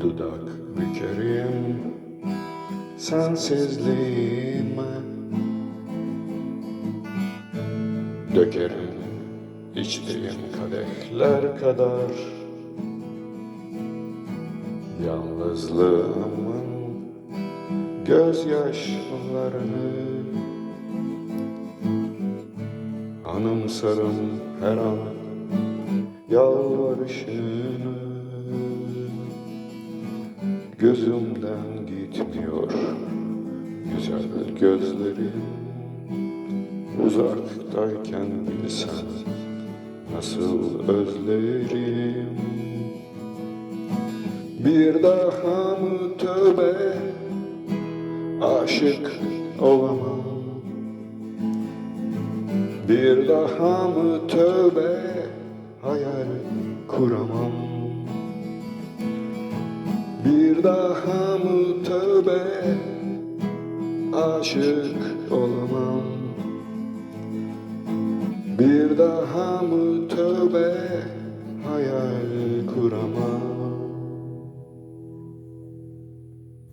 Dudak bükerim sensizliğime. Dökerim içtiğim kadehler kadar. Yalnızlığımın gözyaşlarını. Anımsarım her an yalvarışını Gözümden gitmiyor güzel gözlerin. Uzaktayken bilsen nasıl özlerim? Bir daha mı tövbe aşık olamam? Bir daha mı tövbe hayal kuramam Bir daha mı tövbe? Aşık olamam. Bir daha mı tövbe? Hayal kuramam